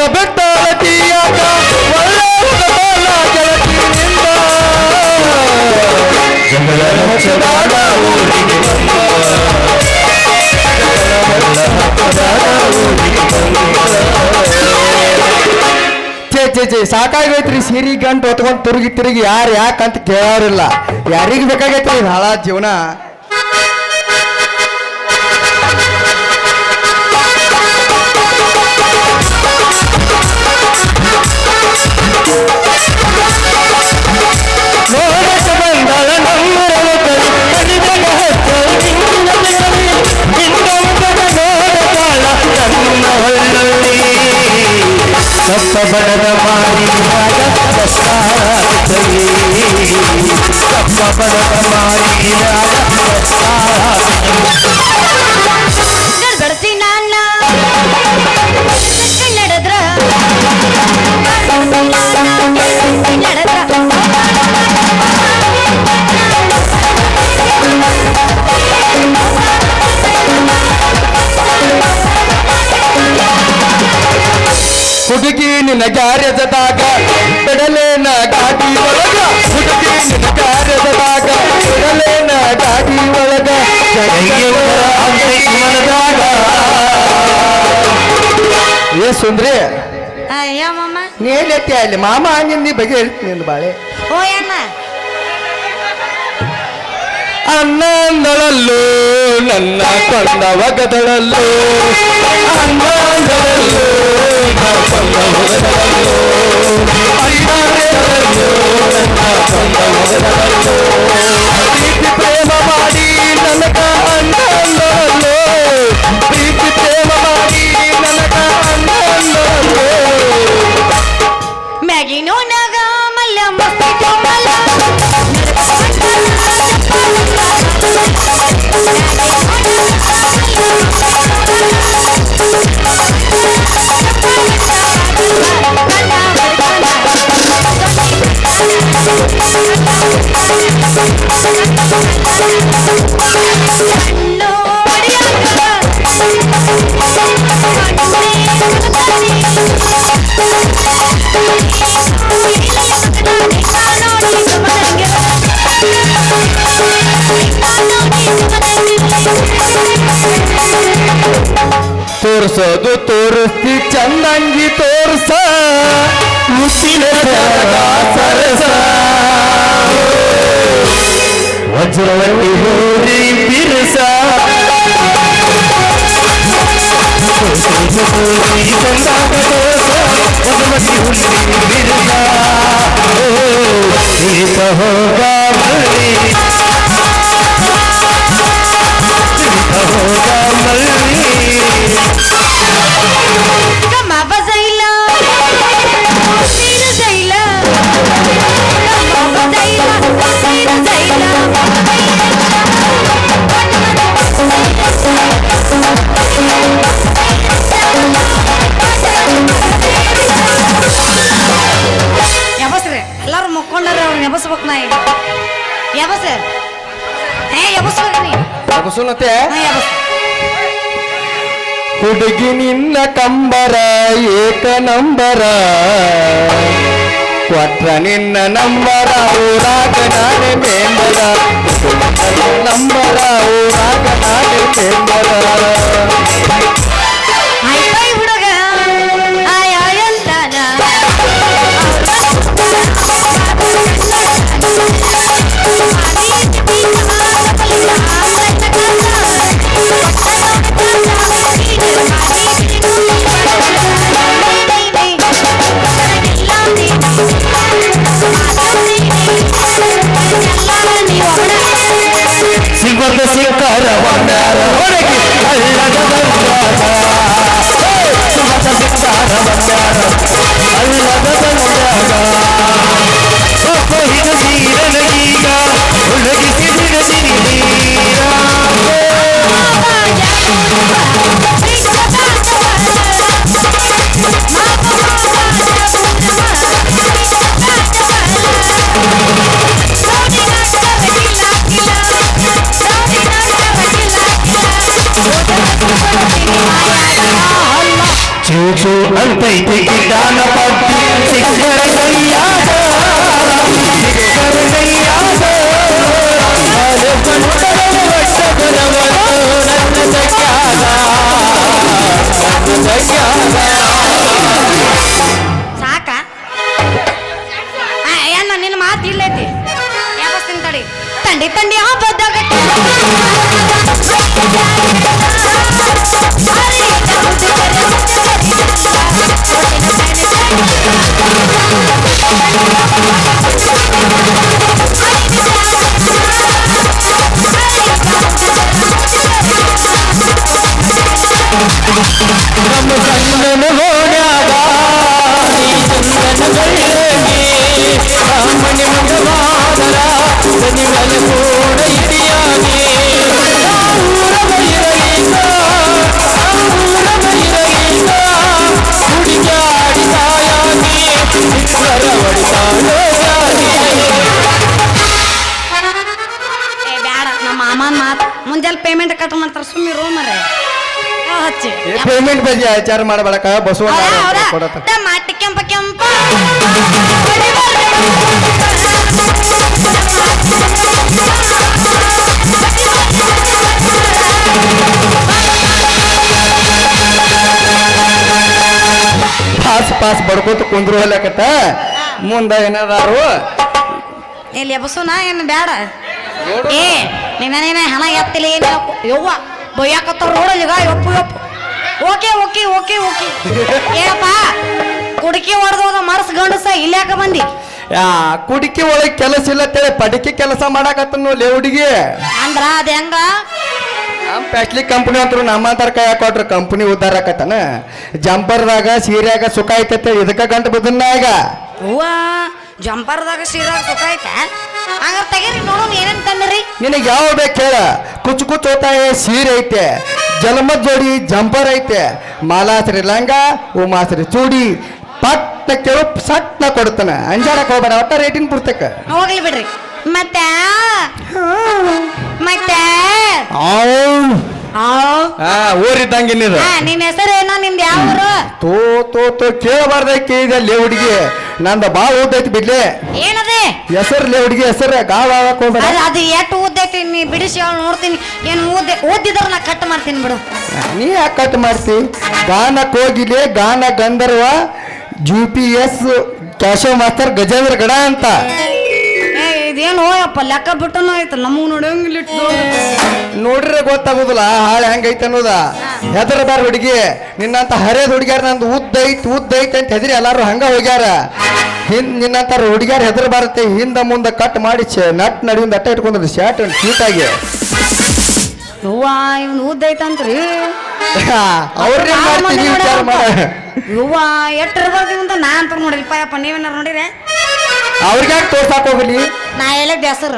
ಊರ ಬೆಟ್ಟಳತಿಯಾಗ ಒಳ್ಳೆ ಹುಡುಗನ ಗೆಳತಿನಿಂದ ಜಗಳ ಹಚ್ಚದಾದ ಊರಿಗೆ ಬಂದ ಜಗಳ ಹಚ್ಚದಾದ ಊರಿಗೆ ಬಂದ. ಛೇ ಛೇ ಛೇ ಸಾಕಾಗೈತ್ರಿ ಸೀರಿ ಗಂಟು ಹೊತ್ಕೊಂಡು ತಿರುಗಿ ತಿರುಗಿ ಯಾರು ಯಾಕಂತ ಕೇಳೋರಿಲ್ಲ. ಯಾರಿಗೆ ಬೇಕಾಗೈತ್ರಿ ಇದು ಹಾಳ ಜೀವನ? ಸಪ್ಪ ಮಾರಿ ಮಾಡಿದಾಗ ಕಷ್ಟಾಗ್ತದೆ. ನಿನ್ನ ಕಾರ್ಯದಾಗ ಬಿಡಲೇನ ಗಾಡಿ ಒಳಗ ಹುಡುಗಿ ನಿನ್ನ ಕಾರ್ಯದಾಗ ಬಿಡಲೇನ ಗಾಡಿ ಒಳಗ ಏ ಸುಂದ್ರಿ ನೀ ಎಲ್ಲಿ ಅಲ್ಲಿ ಮಾಮ ನಿನ್ನ ನೀ ಬಗೆ ಹೇಳ್ತೀನಿ ಬಾಳೆ. ಓ ಅಣ್ಣ ಅನ್ನಂದಳಲ್ಲೋ ನನ್ನ ಕೊಂದ ಒಗದಳಲ್ಲೋ ಅನ್ನಂದಳಲ್ಲೋ ನನ್ನ ತೋರ್ಸೋದು ತೋರಿಸ್ತಿ ಚಂದಂಗಿ ತೋರ್ಸ. ಮುತ್ತಿನ ಸರಗ ಸರಸ. ವಜ್ರವಲ್ಲಿ ಹೋರಿ ಬಿರುಸ. ತೋರ್ಸೋದು ತೋರಿ ಚಂದಾಗ ಹುಡುಗಿ ನಿನ್ನ ಕಂಬರ, ಏಕ ನಂಬರ. ಕೊಟ್ರ ನಿನ್ನ ನಂಬರ ಊರಾಗ ನಾನೇ ಮೆಂಬರ ನಂಬರ ಊರಾಗ ನಾನೇ ಮೆಂಬರ they, ಕಟ್ ಮಾಡ್ತಾರ ಸುಮ್ಮನೆ ರೂಮ್ ಹಚ್ಚಿ. ಪೇಮೆಂಟ್ ಬಗ್ಗೆ ವಿಚಾರ ಮಾಡಬೇಡಕ ಬಸವಣ್ಣ ಕೆಂಪ ಕೆಂಪ. ಪಾಸ್ ಪಾಸ್ ಬಡ್ಕೋತ ಕುಂದ್ರು ಹೋಗ್ಲಕತ್ತ ಮುಂದ ಏನದಾರು ಇಲ್ಲಿ ಬಸವನ ಏನು ಬ್ಯಾಡ ಏ ನಿನ್ನೇನ ಹಣ ಎತ್ತಿಲ್ಲ ಏನು ಯವ್ವ ಬೊಯ್ಯಾಕತ್ತಾರ ರೋಡ ಈಗ ಯಪ್ಪು ಯಪ್ಪು ಓಕೆ ಓಕೆ ಓಕೆ ಓಕೆ. ಏನಪ್ಪ? ಕುಡಿಕೆ ಹೊಡೆದೋದ ಮರ್ಸ್ ಗಂಡಸ ಇಲ್ಯಾಕ ಬಂದಿ? ಯಾ ಕುಡಿಕೆ ಒಳಗೆ ಕೆಲಸ ಇಲ್ಲ ಅಂತೇಳಿ ಪಡಿಕೆ ಕೆಲಸ ಮಾಡಾಕತ್ತ ಲೇ ಹುಡುಗಿ. ಅಂದ್ರ ಅದ ಹೆಂಗ? ನಮ್ಮ ಪ್ಯಾಟ್ಲಿ ಕಂಪ್ನಿ ಅಂತರು ನಮ್ಮಂತರ ಕೈ ಹಾಕೊಟ್ರು ಕಂಪ್ನಿ ಉದ್ದಾರ ಆಕತ್ತನ. ಜಂಪರ್ದಾಗ ಸೀರೆಯಾಗ ಸುಖ ಐತೈತೆ ಇದಕ್ಕ ಗಂಟು ಬಿದ್ದನ್ನ ಈಗ. ಹೂವ ಜಂಪರ್ದಾಗ ಸೀದಾಗ ಸುಖ ಐತೆ? ಹಂಗಾರ ತೆಗೀರಿ ನೋಡೋಣ ಏನೇನ್ ತಂದ್ರಿ. ನಿನಗೆ ಯಾವ ಬೇಕು ಹೇಳ ಕುಚ್ಚು ಕುಚ್ಚು ಹೋತಾಯ ಸೀರೆ ಐತೆ ಜನ್ಮ ಜೋಡಿ ಜಂಪರ್ ಐತೆ ಮಾಲಾಸ್ರಿ ಲಂಗ ಉಮಾಸ್ರಿ ಚೂಡಿ ಪಟ್ಟ ಕೇಳು ಸಟ್ನ ಕೊಡ್ತಾನೆ. ಅಂಜಾಡಕ್ ಹೋಗ್ಬೇಡ ಒಟ್ಟ ರೇಟಿನ ಪುಸ್ತಕ ಹೋಗ್ಲಿ ಬಿಡ್ರಿ. ಮತ್ತೆ? ಮತ್ತೆ? ಹಾ ಊರಿದ್ದಂಗೆ ನಿನ್ನ ಹೆಸರು ಏನೋ ನಿಮ್ದು ಯಾವ ಊರು? ತೋ ತೋ ತೋ ಕೇಳಬಾರ್ದ ಕೇಳಿದೆ ಲೇ ಹುಡುಗಿ. ನಂದ ಬಾಳ ಓದೈತಿ ಬಿಡ್ಲೆ. ಏನದೆ? ಹೆಸರು ಲೇ ಹುಡುಗಿ ಹೆಸರು ಗಾಳ ಅದು ಅದು ಎಷ್ಟು ಊದೈತಿ ನೀ ಬಿಡಿಸಿ ನೋಡ್ತೀನಿ. ಏನು ಊದ್ದೆ ಓದಿದ್ರ ನಾ ಕಟ್ ಮಾಡ್ತೀನಿ ಬಿಡು. ನೀ ಯಾಕೆ ಕಟ್ ಮಾಡ್ತಿ? ಗಾನಕ್ಕೆ ಹೋಗಿಲೆ ಗಾನ ಗಂಧರ್ವ ಜು ಪಿ ಎಸ್ ಕ್ಯಾಶೋ ಮಾಸ್ತರ್ ಗಜೇಂದ್ರ ಗಡ ಅಂತ. ಇದೇನು ಅಪ್ಪ ಲೆಕ್ಕ ಬಿಟ್ಟನು ಆಯ್ತು ನಮಗ್ ನೋಡಂಗಿಲ್ಲ ನೋಡ್ರೆ ಗೊತ್ತಾಗುದಿಲ್ಲ ಹಾಳೆ ಹೆಂಗೈತೆ ಅನ್ನೋದ. ಹೆದರದಾರ ಹುಡುಗಿ ನಿನ್ನಂತ ಹರಿಯದ ಹುಡುಗ್ಯಾರ ನಂದು ಉದ್ದ ಉದ್ದೈತ್ ಉದ್ದ ಐತ್ ಅಂತ ಹೆದರಿ ಎಲ್ಲಾರು ಹಂಗ ಹೋಗ್ಯಾರ. ಹಿಂದ್ ನಿನ್ನಂತ ಹುಡುಗ್ಯಾರ ಹೆದರ್ ಬರುತ್ತೆ ಹಿಂದ ಮುಂದ ಕಟ್ ಮಾಡಿ ನಟ್ ನಡುವಿಂದ ಅಟ್ಟ ಇಟ್ಕೊಂಡ್ರಿ ಶಾರ್ಟ್ ಕ್ಯೂಟಾಗಿ ಯವ್ವ ಇವ್ನು ಉದ್ದೈತಂತ್ರಿ ಅವ್ರನ್ನೇ ಮಾಡ್ತೀನಿ ವಿಚಾರ ಮಾಡ. ಯವ್ವ ಎಷ್ಟು ಇರ್ಬೋದು ಅಂತ ನಾ ಅಂತ ನೋಡಿಲ್ಪ ಯಪ್ಪ ನೀವೇನಾರು ನೋಡಿರೆ? ಅವ್ರಿಗ್ಯಾಕೆ ತೋರ್ಸಾಕ್ ಹೋಗಲಿ. ನಾ ಎಲ್ಲ ಬೇಸರ.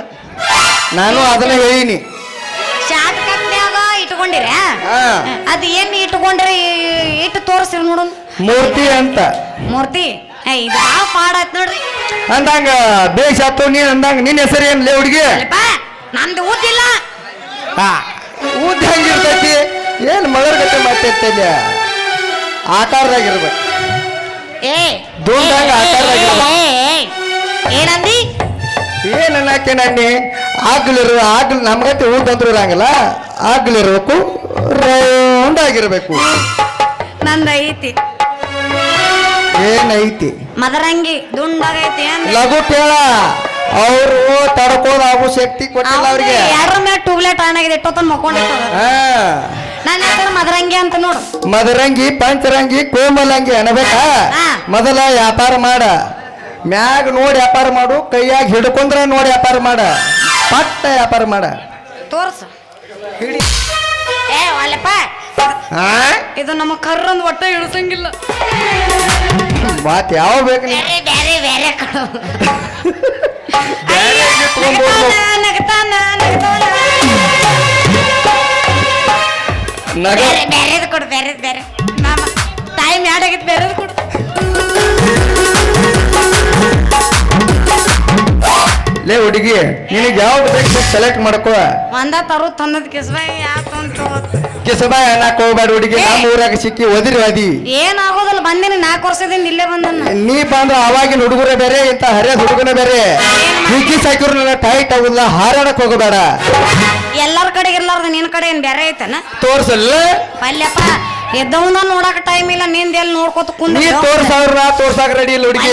ನಾನು ಅದನ್ನ ಹೇಳಿನಿ. ಶಾರ್ಟ್ ಕಟ್ನ್ಯಾಗ ಇಟ್ಕೊಂಡಿರ? ಹಾ. ಅದು ಏನ್ ಇಟ್ಕೊಂಡ್ರಿ? ಇಟ್ಟು ತೋರಿಸ್ರಿ ನೋಡು ಮೂರ್ತಿ ಅಂತ. ಮೂರ್ತಿ? ಏ ಇದು ಭಾಳ ಪಾಡ ಆಯ್ತು ನೋಡ್ರಿ? ಅಂದಂಗ ಬೇಷ್ ಆತು ನೀನ್ ಅಂದಂಗ ನಿನ್ನ ಹೆಸರು ಏನ್ ಲೇ ಹುಡುಗಿ? ಅಲ್ಲಪ್ಪ ನಂದು ಊದಿಲ್ಲ ಊದ್ ಹೆಂಗಿರ್ತೈತಿ ಏನ್ ಮಗರ್ ಗತೆ ಮಾತಾಡ್ತಿಲ್ಲ ಆಕಾರದಾಗಿರ್ಬೇಕು ಏ ದುಂಡಾಗ ಏ, ಆಕಾರದಾಗ ಏ, ಇರ್ಬೇಕು. ಏ, ಏ, ಏನಂದಿ ಏನ್ ನಾನು ನನ್ನಿ ಆಗ್ಲಿರು ಆಗ್ಲಿ ನಮ್ಗತ್ತೆ ಬಂದ್ರು ಇರಂಗಿಲ್ಲ. ಆಗ್ಲಿರ್ಬೇಕು ರೌಂಡ್ ಆಗಿರ್ಬೇಕು ನಂದ ಐತಿ ಏನೈತಿ? ಮದರಂಗಿ ದುಂಡಾಗೈತಿ ಲಘು ಕೇಳ ಅವರು ತಡ್ಕೋದ್ ಆಗೋ ಶಕ್ತಿ ಕೊಟ್ಟಿಲ್ಲ ಅವ್ರಿಗೆ. ಯಾರ ಮೇಲೆ ಟ್ಯೂಬ್ಲೈಟ್ ಆನ್ ಆಗಿದೆ ಇಟ್ಟೊತ್ತನ ಮಕ್ಕೊಂಡಿರ್ತದ ಹಾ. ನನ್ನ ಹೆಸರು ಮದರಂಗಿ ಅಂತ ನೋಡು. ಮದರಂಗಿ ಪಂಚರಂಗಿ ಕೋಮಲಂಗಿ ಅನ್ಬೇಕಾ? ಮೊದಲ ವ್ಯಾಪಾರ ಮಾಡ. ಮ್ಯಾಗ ನೋಡಿ ವ್ಯಾಪಾರ ಮಾಡು ಕೈಯಾಗ ಹಿಡ್ಕೊಂಡ್ರ ನೋಡಿ ವ್ಯಾಪಾರ ಮಾಡ. ಪಟ್ಟ ವ್ಯಾಪಾರ ಮಾಡ. ತೋರ್ಸ. ಹಿಡಿ. ಏ ಅಲ್ಲಪ್ಪ ಹಾ ಇದು ನಮ್ಮ ಕರ್ರಂದ್ ಒಟ್ಟ ಇಳಿಸಂಗಿಲ್ಲ. ಮಾತ್ ಯಾವ ಬೇಕು ನೀ ಬೇರೆ ಬೇರೆ ಬೇರೆ ಕಡು. ನಗತಾನ, ನಗತಾನ. ನಗ ಬೇರೆ ಬೇರೆದು ಕೊಡು ಬೇರೆ ಬೇರೆ. ಮಾಮ ಟೈಮ್ ಯಾಡ್ ಆಗಿತ್ತು ಬೇರೆದು ಲೇ ಹುಡುಗಿ ನಿನಗೆ ಯಾವ್ದು ಬೇಕು ಸೆಲೆಕ್ಟ್ ಮಾಡ್ಕೋ. ಒಂದ ತರು ತಂದದ್ ಕಿಸ್ಬಾಯಿ ಅನ್ನಕ್ ಹೋಗ್ಬೇಡ ಹುಡುಗಿ ನಮ್ಮ ಊರಾಗ ಸಿಕ್ಕಿ ಒದಿರಿ ಒದಿ ಏನಾಗೋದಲ್ಲ ಬಂದಿನಿ ನಾಲ್ಕು ವರ್ಷದಿಂದ ಇಲ್ಲೇ ಬಂದನ ನೀ ಬಂದ್ರ ಅವಾಗಿನ ಹುಡುಗರೇ ಬೇರೆ ಇಂತ ಹರಿಯದ ಹುಡುಗನ ಬೇರೆ. ಹುಡುಗಿ ಸಾಕಿರು ನನ್ನ ಟೈಟ್ ಆಗುದಿಲ್ಲ ಹಾರಾಡಕ್ ಹೋಗಬೇಡ. ಎಲ್ಲರ ಕಡೆ ಇರ್ಲಾರ್ದ ನಿನ್ ಕಡೆ ಏನ್ ಬೇರೆ ಐತನ? ತೋರ್ಸಲ್ಲ? ಪಲ್ಯಪ್ಪ ಎದ್ದವನ ನೋಡಕ್ ಟೈಮ್ ಇಲ್ಲ ನಿಂದ ಎಲ್ಲಿ ನೋಡ್ಕೊತ ಕುಂದ ನೀ ತೋರ್ಸವ್ರ ನಾ ತೋರ್ಸಾಕ ರೆಡಿ ಇಲ್ಲ ಹುಡುಗಿ.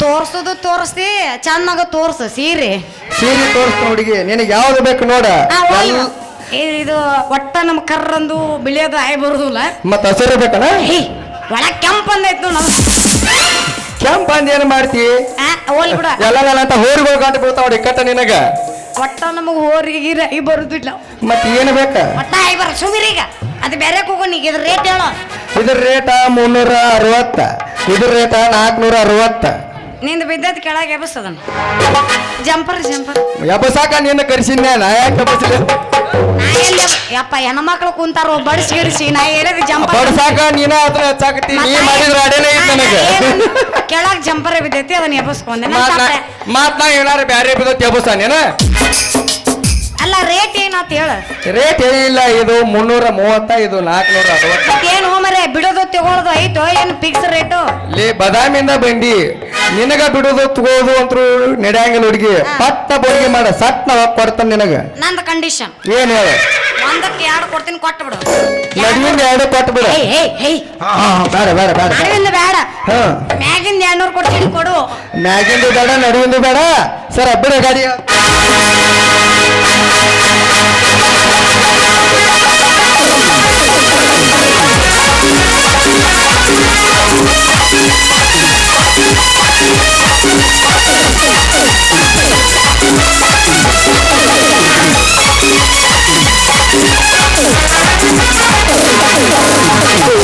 ತೋರ್ಸುದು ತೋರಿಸಿ ಚೆನ್ನಾಗ ತೋರ್ಸು ಸೀರೆ. ಸೀರೆ ತೋರ್ಸ್ತ ಹುಡುಗಿ ನಿನಗೆ ಯಾವ್ದು ಬೇಕು ನೋಡ. ಎಲ್- ಏ, ಇದು ಒಟ್ಟ ನಮ್ಮ ಕರ್ರಂದು ಬಿಳಿಯೋದು ಆಯ್ ಬರುದಿಲ್ಲ ಮತ್ತ ಹಸಿರು ಬೇಕನ ಹೇ ಒಳಗ್ ಕೆಂಪ್ ಬಂದೈತ್ ನೋಡು ಕೆಂಪ ಅಂದ್ ಏನ್ ಮಾಡ್ತಿ? ಆ, ಹೋಗ್ಲಿ ಬಿಡ. ಎಲ್ಲ ಅಂತ ಹೋರಿಗಳು ಗಂಟು ಬೀಳ್ತಾವ ನೋಡಿ ಕಟ್ಟ ನಿನಗ. ಒಟ್ಟ ನಮಗ್ ಹೋರಿಗೆ ಗೀರ ಈ ಬರುದಿಲ್ಲ. ಮತ್ ಏನ್ ಬೇಕ? ಒಟ್ಟ ಐ ಬರ ಸುಮಿರೀಗ ಅದು ಬೇರೆ ಕೂಗು ನೀಗ ಇದ್ರ ರೇಟ್ ಹೇಳೋ. ಇದ್ರ ರೇಟ ಮುನ್ನೂರ ಅರವತ್ತ. ಇದ್ರ ರೇಟ ನಾಲ್ಕನೂರ ಅರವತ್ತ. ನಿಂದ ಬಿದ್ದದ್ ಕೆಳಗೆ ಎಬಸ್ತದನ್ ಜಂಪರ್ ಜಂಪರ್. ಎಬ್ಬಸಾಕ ನಿನ್ನ ಕರ್ಸಿದ್ನ? ನಾ ಯಾಕೆ ನಾ ಎಲ್ಲಿ ಯಪ್ಪ ಹೆಣ್ಮಕ್ಳು ಕುಂತಾರ ಬಡಿಸಿ ಗಿಡಿಸಿ ನಾ ಹೇಳಿದ ಜಂಪರ್ ಬಡ್ಸಾಕ ನೀನ ಅದ್ರ ಹಚ್ಚಾಕತಿ ನೀ ಮಾಡಿದ್ರ ಅಡೇನೇ ಐತ್ ನನಗೆ. ಕೆಳಗ್ ಜಂಪರ್ ಬಿದ್ದೈತಿ ಅದನ್ನ ಎಬಸ್ಕೊಂಡೆ ನನ್ ಮಾತ್ ತಪ್ಪೆ. ನಾ- ಮಾತ್ ನಾ ಏನಾರ ಬ್ಯಾರೆ ಬಿದ್ದತ್ ಎಬ್ಬಸಾನೇನ ಅಲ್ಲ ರೇಟ್ ಏನಾತ್ ಹೇಳ. ರೇಟ್ ಏನಿಲ್ಲ ಇದು ಮುನ್ನೂರ ಮೂವತ್ತ ಇದು ನಾಲ್ಕನೂರ ಅರವತ್ತ ಏನು ಹೋಮರೆ ಬಿಡೋದು ತಗೊಳ್ಳೋದು ಐತೋ ಏನು ಫಿಕ್ಸ್ ರೇಟು ಲೇ ಬದಾಮಿಂದ ಬಂದಿ. ನಿನಗ ಬಿಡೋದು ತಗೋದು ಅಂತ ನಡೆಯಂಗಿಲ್ಲ ಹುಡುಗಿ. ಪಟ್ಟ ಬೋಡಿಗೆ ಮಾಡ ಸಟ್ನ ನಾವ್ ಕೊಡ್ತಾನ ನಿನಗ. ನಂದ ಕಂಡೀಷನ್ ಏನ್ ಹೇಳ? ಒಂದಕ್ಕೆ ಎರಡು ಕೊಡ್ತೀನಿ ಕೊಟ್ಟು ಬಿಡು. ನಡುವಿಂದ ಎರಡು ಕೊಟ್ಟು ಬಿಡು. ಬೇಡ ಬೇಡ ಬೇಡ. ನಡುವಿಂದ ಬೇಡ. ಮ್ಯಾಗಿಂದ ಎರಡ್ನೂರು ಕೊಡ್ತೀನಿ ಕೊಡು. ಮ್ಯಾಗಿಂದು ಬೇಡ ನಡುವಿಂದ ಬೇಡ. ಸರ್ ಬಿಡು ಗಾಡಿ. ಏ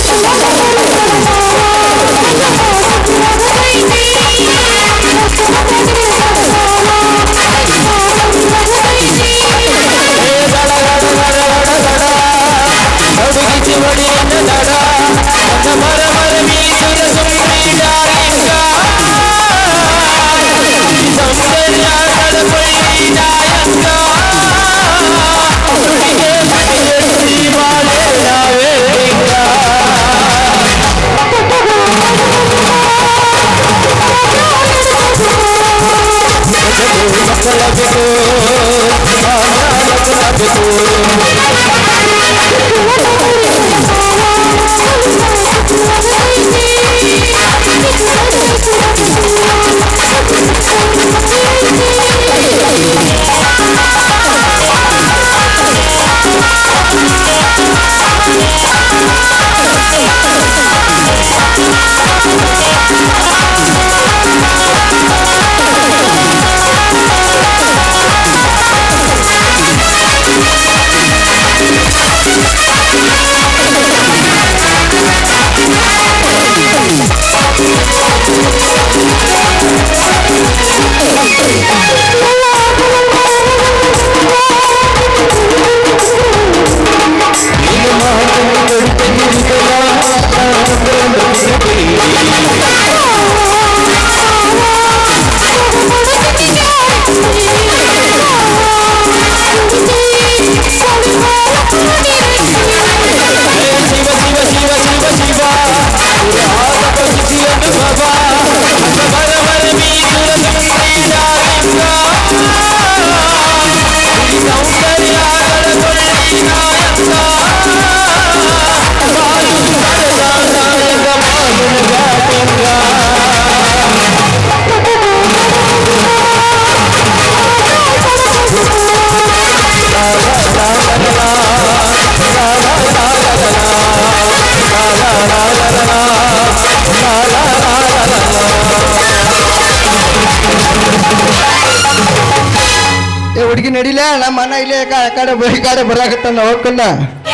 ಆ ಕಡೆ- ಬೈ ಕಡೆ ಬರಾಕತ್ತಾನ ಹೋಗ್ಕನ್ನ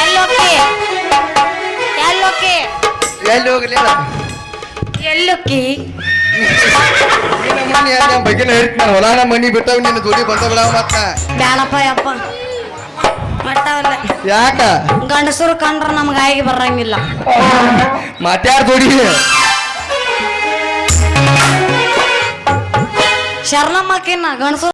ಎಲ್ಲೋಕೆ? ಎಲ್ಲೋಕೆ? ಎಲ್ಲಿ ಹೋಗ್ಲಿ? ಎಲ್ಲೋಕೆ? ನಿನ್ನ ಮನೆ ಯಾಕೆ ಬಗ್ಗೆನ ಹೇಳ್ತಾನ ಹೊಲಾನ ಮನಿ ಬಿಟ್ಟವ್ ನಿನ್ನ ದುಡಿ ಬಂದ ಬಿಡವ ಮತ್ತ ಬ್ಯಾಡಪ್ಪ ಯಪ್ಪ. ಮಟ್ಟವಲ್ಲ ಯಾಕ? ಗಂಡಸರು ಕಂಡ್ರ ನಮ್ಗ ಆಗಿ ಬರಂಗಿಲ್ಲ. ಮಾತ್ಯಾರ ದುಡಿ ಶರಣಮ್ಮಕ್ಕಿನ್ನ ಗಂಡಸರು